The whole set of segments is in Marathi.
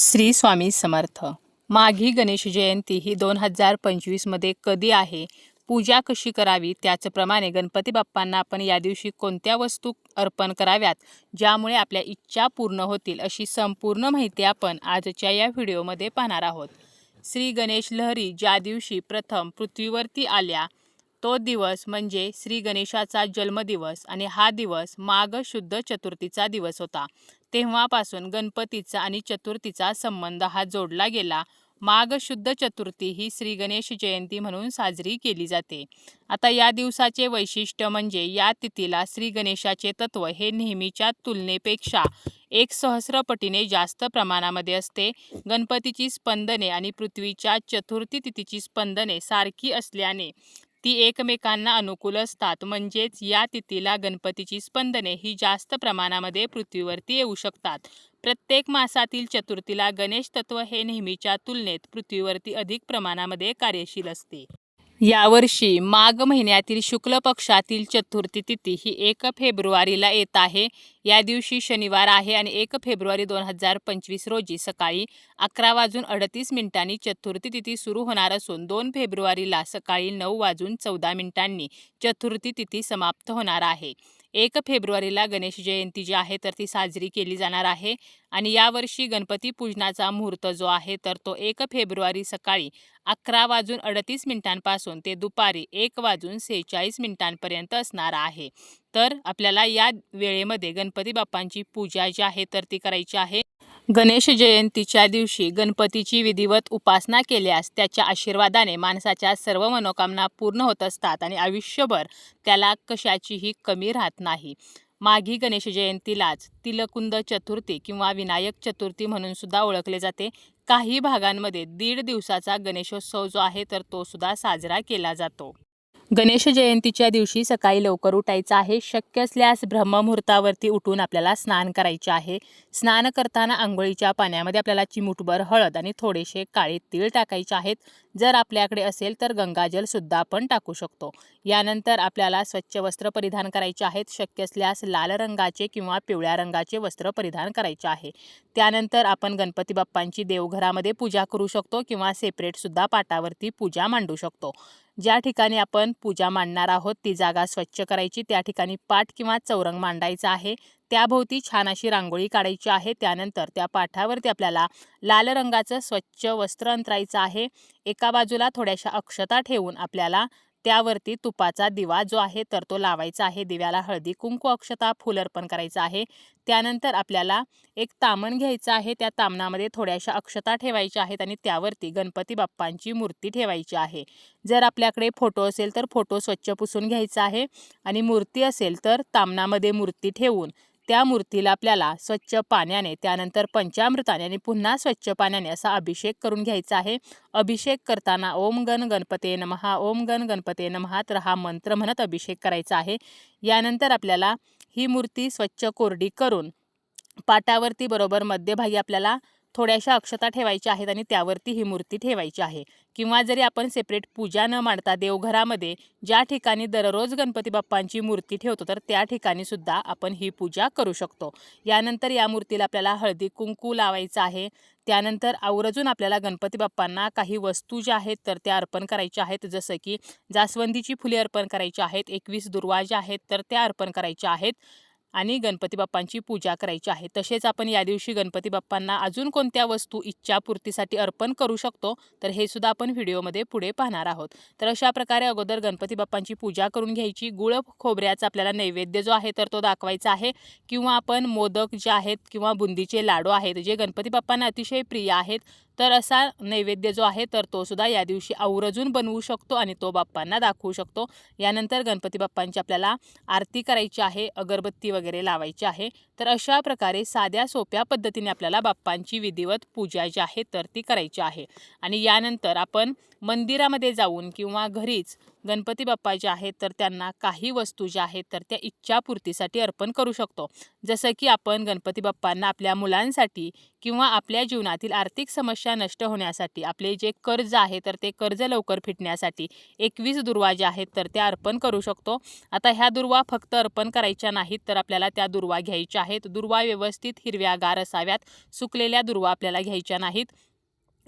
श्री स्वामी समर्थ. माघी गणेश जयंती ही दोन हजार पंचवीसमध्ये कधी आहे? पूजा कशी करावी? त्याचप्रमाणे गणपती बाप्पांना आपण या दिवशी कोणत्या वस्तू अर्पण कराव्यात? ज्यामुळे आपल्या इच्छा पूर्ण होतील अशी संपूर्ण माहिती आपण आजच्या या व्हिडिओमध्ये पाहणार आहोत. श्री गणेश लहरी ज्या दिवशी प्रथम पृथ्वीवरती आल्या तो दिवस म्हणजे श्री गणेशाचा जन्मदिवस आणि हा दिवस माघ शुद्ध चतुर्थीचा दिवस होता. तेव्हापासून गणपतीचा आणि चतुर्थीचा संबंध हा जोडला गेला. माघ शुद्ध चतुर्थी ही श्री गणेश जयंती म्हणून साजरी केली जाते. आता या दिवसाचे वैशिष्ट्य म्हणजे या तिथीला श्री गणेशाचे तत्व हे नेहमीच्या तुलनेपेक्षा एक सहस्रपटीने जास्त प्रमाणामध्ये असते. गणपतीची स्पंदने आणि पृथ्वीच्या चतुर्थी तिथीची स्पंदने सारखी असल्याने ती एकमेकांना अनुकूल असतात. म्हणजेच या तिथीला गणपतीची स्पंदने ही जास्त प्रमाणामध्ये पृथ्वीवरती येऊ शकतात. प्रत्येक मासातील चतुर्थीला गणेश तत्व हे नेहमीच्या तुलनेत पृथ्वीवरती अधिक प्रमाणामध्ये कार्यशील असते. यावर्षी माघ महिन्यातील शुक्ल पक्षातील चतुर्थी तिथी ही एक फेब्रुवारीला येत आहे. या दिवशी शनिवार आहे आणि एक फेब्रुवारी दोन हजार पंचवीस रोजी सकाळी अकरा वाजून अडतीस मिनिटांनी चतुर्थी तिथी सुरू होणार असून दोन फेब्रुवारीला सकाळी नऊ वाजून चौदा मिनिटांनी चतुर्थी तिथी समाप्त होणार आहे. एक फेब्रुवारीला गणेश जयंती जी आहे तर ती साजरी केली जाणार आहे. आणि यावर्षी गणपती पूजनाचा मुहूर्त जो आहे तर तो एक फेब्रुवारी सकाळी अकरा वाजून अडतीस मिनिटांपासून ते दुपारी एक वाजून सेहेचाळीस मिनिटांपर्यंत असणार आहे. तर आपल्याला या वेळेमध्ये गणपती बाप्पांची पूजा जी आहे तर ती करायची आहे. गणेश जयंतीच्या दिवशी गणपतीची विधिवत उपासना केल्यास त्याच्या आशीर्वादाने माणसाच्या सर्व मनोकामना पूर्ण होत असतात आणि आयुष्यभर त्याला कशाचीही कमी राहत नाही. माघी गणेश जयंतीलाच तिलकुंद चतुर्थी किंवा विनायक चतुर्थी म्हणून सुद्धा ओळखले जाते. काही भागांमध्ये दीड दिवसाचा गणेशोत्सव जो आहे तर तो सुद्धा साजरा केला जातो. गणेश जयंतीच्या दिवशी सकाळी लवकर उठायचं आहे. शक्य असल्यास ब्रह्ममुहूर्तावरती उठून आपल्याला स्नान करायचे आहे. स्नान करताना आंघोळीच्या पाण्यामध्ये आपल्याला चिमूटभर हळद आणि थोडेसे काळे तीळ टाकायचे आहेत. जर आपल्याकडे असेल तर गंगाजल सुद्धा आपण टाकू शकतो. यानंतर आपल्याला स्वच्छ वस्त्र परिधान करायचे आहेत. शक्य असल्यास लाल रंगाचे किंवा पिवळ्या रंगाचे वस्त्र परिधान करायचे आहे. त्यानंतर आपण गणपती बाप्पांची देवघरामध्ये पूजा करू शकतो किंवा सेपरेटसुद्धा पाटावरती पूजा मांडू शकतो. ज्या ठिकाणी आपण पूजा मांडणार आहोत ती जागा स्वच्छ करायची त्या ठिकाणी पाठ किंवा चौरंग मांडायचा आहे. त्याभोवती छान अशी रांगोळी काढायची आहे. त्यानंतर त्या पाठावरती आपल्याला लाल रंगाचं स्वच्छ वस्त्र अंतरायचं आहे. एका बाजूला थोड्याशा अक्षता ठेवून आपल्याला त्यावरती तुपाचा दिवा जो आहे तर तो लावायचा आहे. दिव्याला हळदी कुंकू अक्षता फूल अर्पण करायचं आहे. त्यानंतर आपल्याला एक तामण घ्यायचं आहे. त्या तामणामध्ये थोड्याशा अक्षता ठेवायच्या आहेत आणि त्यावरती गणपती बाप्पांची मूर्ती ठेवायची आहे. जर आपल्याकडे फोटो असेल तर फोटो स्वच्छ पुसून घ्यायचा आहे. आणि मूर्ती असेल तर तामणामध्ये मूर्ती ठेवून त्या मूर्तीला आपल्याला स्वच्छ पाण्याने त्यानंतर पंचामृताने आणि पुन्हा स्वच्छ पाण्याने असा अभिषेक करून घ्यायचा आहे. अभिषेक करताना ओम गण गणपते नमहा ओम गण गणपते नमहा तर हा मंत्र म्हणत अभिषेक करायचा आहे. यानंतर आपल्याला ही मूर्ती स्वच्छ कोरडी करून पाटावरती बरोबर मध्यभागी आपल्याला थोड्याशा अक्षता ठेवायच्या आहेत आणि त्यावरती ही मूर्ती ठेवायची आहे. किंवा जरी आपण सेपरेट पूजा न मांडता देवघरामध्ये ज्या ठिकाणी दररोज गणपती बाप्पांची मूर्ती ठेवतो तर त्या ठिकाणी सुद्धा आपण ही पूजा करू शकतो. यानंतर या मूर्तीला आपल्याला हळदी कुंकू लावायचं आहे. त्यानंतर आवर्जून आपल्याला गणपती बाप्पांना काही वस्तू ज्या आहेत तर त्या अर्पण करायच्या आहेत. जसं की जास्वंदीची फुले अर्पण करायची आहेत एकवीस दुर्वा ज्या आहेत तर त्या अर्पण करायच्या आहेत. आणि गणपती बाप्पांची पूजा करायची आहे. तसेच आपण या दिवशी गणपती बाप्पांना अजून कोणत्या वस्तू इच्छापूर्तीसाठी अर्पण करू शकतो तर हे सुद्धा आपण व्हिडिओमध्ये पुढे पाहणार आहोत. तर अशा प्रकारे अगोदर गणपती बाप्पांची पूजा करून घ्यायची. गुळ खोबऱ्याचा आपल्याला नैवेद्य जो आहे तर तो दाखवायचा आहे. किंवा आपण मोदक जे आहेत किंवा बुंदीचे लाडू आहेत जे गणपती बाप्पांना अतिशय प्रिय आहेत तर असा नैवेद्य जो आहे तर तो सुद्धा या दिवशी आवर्जून बनवू शकतो आणि तो बाप्पांना दाखवू शकतो. यानंतर गणपती बाप्पांची आपल्याला आरती करायची आहे अगरबत्ती वगैरे लावायची आहे. तर अशा प्रकारे साध्या सोप्या पद्धतीने आपल्याला बाप्पांची विधिवत पूजा जी आहे तर ती करायची आहे. आणि यानंतर आपण मंदिरामध्ये जाऊन किंवा घरीच गणपती बाप्पा जे आहेत तर त्यांना काही वस्तू ज्या आहेत तर त्या इच्छापूर्तीसाठी अर्पण करू शकतो. जसं की आपण गणपती बाप्पांना आपल्या मुलांसाठी किंवा आपल्या जीवनातील आर्थिक समस्या नष्ट होण्यासाठी आपले जे कर्ज आहे तर ते कर्ज लवकर फिटण्यासाठी एकवीस दुर्वा ज्या आहेत तर त्या अर्पण करू शकतो. आता ह्या दुर्वा फक्त अर्पण करायच्या नाहीत तर आपल्याला त्या दुर्वा घ्यायच्या आहेत. दुर्वा व्यवस्थित हिरव्यागार असाव्यात सुकलेल्या दुर्वा आपल्याला घ्यायच्या नाहीत.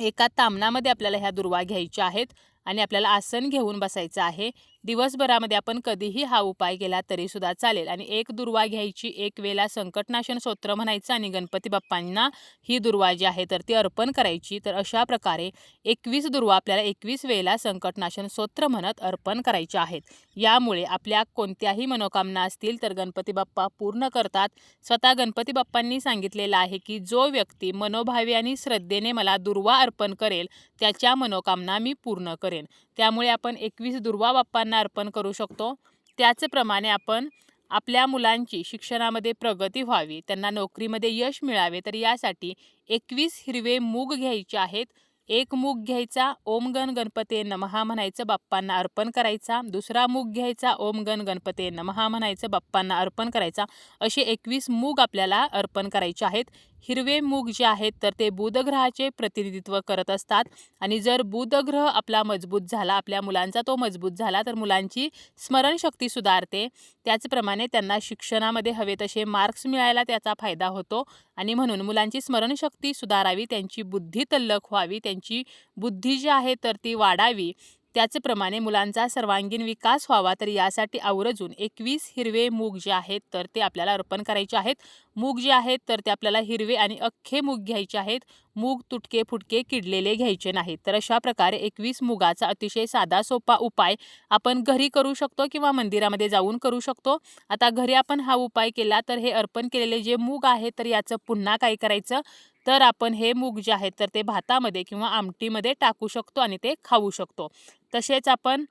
एका तामणामध्ये आपल्याला ह्या दुर्वा घ्यायच्या आहेत आणि आपल्याला आसन घेऊन बसायचं आहे. दिवसभरामध्ये आपण कधीही हा उपाय केला तरीसुद्धा चालेल. आणि एक दुर्वा घ्यायची एक वेळेला संकटनाशन स्तोत्र म्हणायचं आणि गणपती बाप्पांना ही दुर्वा जी आहे तर ती अर्पण करायची. तर अशा प्रकारे एकवीस दुर्वा आपल्याला एकवीस वेळेला संकटनाशन स्तोत्र म्हणत अर्पण करायचे आहेत. यामुळे आपल्या कोणत्याही मनोकामना असतील तर गणपती बाप्पा पूर्ण करतात. स्वतः गणपती बाप्पांनी सांगितलेलं आहे की जो व्यक्ती मनोभावे आणि श्रद्धेने मला दुर्वा अर्पण करेल त्याच्या मनोकामना मी पूर्ण करेन. त्यामुळे आपण एकवीस दुर्वा बाप्पांना अर्पण करू शकतो. त्याचप्रमाणे आपण आपल्या मुलांची शिक्षणामध्ये प्रगती व्हावी त्यांना नोकरीमध्ये यश मिळावे तर यासाठी एकवीस हिरवे मूग घ्यायचे आहेत. एक मूग घ्यायचा ओम गण गणपते नमहा म्हणायचं बाप्पांना अर्पण करायचा. दुसरा मूग घ्यायचा ओम गण गणपते नमहा म्हणायचं बाप्पांना अर्पण करायचा. असे एकवीस मूग आपल्याला अर्पण करायचे आहेत. हिरवे मूग जे आहेत तर ते बुधग्रहाचे प्रतिनिधित्व करत असतात. आणि जर बुधग्रह आपला मजबूत झाला आपल्या मुलांचा तो मजबूत झाला तर मुलांची स्मरणशक्ती सुधारते. त्याचप्रमाणे त्यांना शिक्षणामध्ये हवे तसे मार्क्स मिळायला त्याचा फायदा होतो. आणि म्हणून मुलांची स्मरणशक्ती सुधारावी त्यांची बुद्धी तल्लख व्हावी त्यांची बुद्धी जी आहे तर ती वाढावी. त्याचप्रमाणे मुलांचा सर्वांगीण विकास व्हावा तर यासाठी आवर्जून एकवीस हिरवे मूग जे आहेत तर ते आपल्याला अर्पण करायचे आहेत. मूग जे आहेत तर ते आपल्याला हिरवे आणि अख्खे मूग घ्यायचे आहेत. मूग तुटके फुटके किडलेले घ्यायचे नाहीत. तर अशा प्रकारे एकवीस मुगाचा अतिशय साधा सोपा उपाय आपण घरी करू शकतो किंवा मंदिरामध्ये जाऊन करू शकतो. आता घरी आपण हा उपाय केला तर हे अर्पण केलेले जे मूग आहे तर याचं पुन्हा काय करायचं? तर आपण हे मूग जे आहेत तर ते भातामध्ये किंवा आमटीमध्ये टाकू शकतो आणि ते खाऊ शकतो. तसेच आपण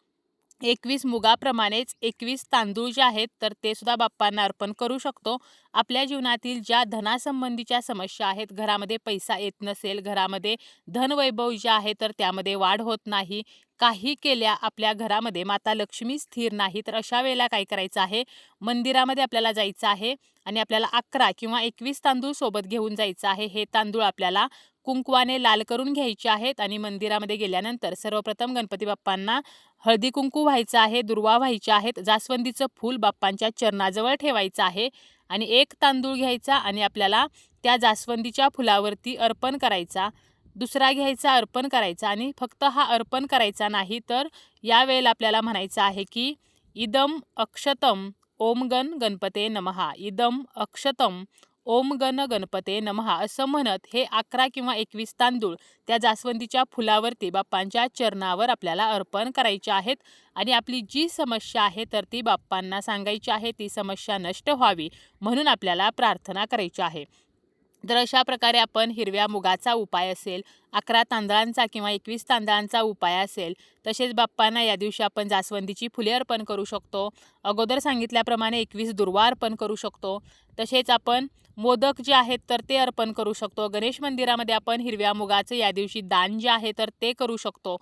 एकवीस मुगाप्रमाणेच एकवीस तांदूळ जे आहेत तर ते सुद्धा बाप्पांना अर्पण करू शकतो. आपल्या जीवनातील ज्या धनासंबंधीच्या समस्या आहेत घरामध्ये पैसा येत नसेल घरामध्ये धनवैभव जे आहे तर त्यामध्ये वाढ होत नाही. काही केल्या आपल्या घरामध्ये. माता लक्ष्मी स्थिर नाही तर अशा वेळेला काय करायचं आहे? मंदिरामध्ये आपल्याला जायचं आहे आणि आपल्याला अकरा किंवा एकवीस तांदूळ सोबत घेऊन जायचं आहे. हे तांदूळ आपल्याला कुंकवाने लाल करून घ्यायचे आहेत आणि मंदिरामध्ये गेल्यानंतर सर्वप्रथम गणपती बाप्पांना हळदी कुंकू व्हायचं आहे दुर्वा व्हायचे आहेत जास्वंदीचं फूल बाप्पांच्या चरणाजवळ ठेवायचं आहे आणि एक तांदूळ घ्यायचा आणि आपल्याला त्या जास्वंदीच्या फुलावरती अर्पण करायचा. दुसरा घ्यायचा अर्पण करायचा आणि फक्त हा अर्पण करायचा नाही तर यावेळेला आपल्याला म्हणायचं आहे की इदम अक्षतम ओम गण गणपते नमहा. इदम अक्षतम ओम गण गणपते नमहा. असं म्हणत हे अकरा किंवा एकवीस तांदूळ त्या जास्वंदीच्या फुलावरती बाप्पांच्या चरणावर आपल्याला अर्पण करायचे आहेत आणि आपली जी समस्या आहे तर ती बाप्पांना सांगायची आहे. ती समस्या नष्ट व्हावी म्हणून आपल्याला प्रार्थना करायची आहे. तर अशा प्रकारे आपण हिरव्या मुगाचा उपाय असेल अकरा तांदळांचा किंवा एकवीस तांदळांचा उपाय असेल तसेच बाप्पांना या दिवशी आपण जास्वंदीची फुले अर्पण करू शकतो. अगोदर सांगितल्याप्रमाणे एकवीस दुर्वा अर्पण करू शकतो. तसेच आपण मोदक जे आहेत तर ते अर्पण करू शकतो. गणेश मंदिरामध्ये आपण हिरव्या मुगाचं या दिवशी दान जे आहे तर ते करू शकतो.